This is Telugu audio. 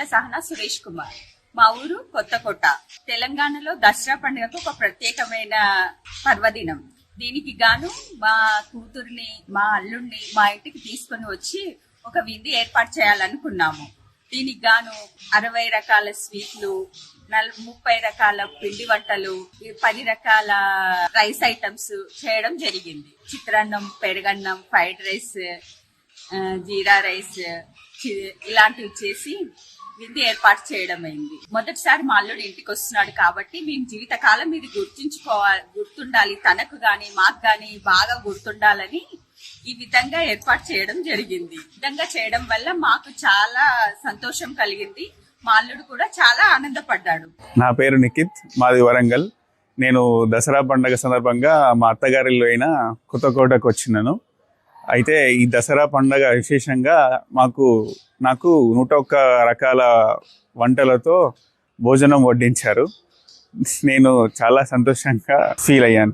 చింత సహనా సురేష్ కుమార్. మా ఊరు కొత్తకోట. తెలంగాణలో దసరా పండుగకు ఒక ప్రత్యేకమైన పర్వదినం. దీనికి గాను మా కూతుర్ని మా అల్లుడిని మా ఇంటికి తీసుకొని వచ్చి ఒక విందు ఏర్పాటు చేయాలనుకున్నాము. దీనికి గాను అరవై రకాల స్వీట్లు నల్ ముప్పై రకాల పిండి వంటలు పది రకాల రైస్ ఐటమ్స్ చేయడం జరిగింది. చిత్రాన్నం పెరగన్నం ఫ్రైడ్ రైస్ జీరా రైస్ ఇలాంటివి చేసి విందు ఏర్పాటు చేయడం అయింది మొదటిసారి మా అల్లుడు ఇంటికి వస్తున్నాడు కాబట్టి మేము జీవితకాలం ఇది గుర్తుంచుకోవాలి గుర్తుండాలి. తనకు గాని మాకు గాని బాగా గుర్తుండాలని ఈ విధంగా ఏర్పాటు చేయడం జరిగింది. విధంగా చేయడం వల్ల మాకు చాలా సంతోషం కలిగింది. మా అల్లుడు కూడా చాలా ఆనందపడ్డాడు. నా పేరు నిఖిత్ మాది వరంగల్. నేను దసరా పండగ సందర్భంగా మా అత్తగారిలో అయిన కొత్తకోటకు వచ్చినాను. అయితే ఈ దసరా పండగ విశేషంగా మాకు నాకు నూట ఒక్క రకాల వంటలతో భోజనం వడ్డించారు. నేను చాలా సంతోషంగా ఫీల్ అయ్యాను.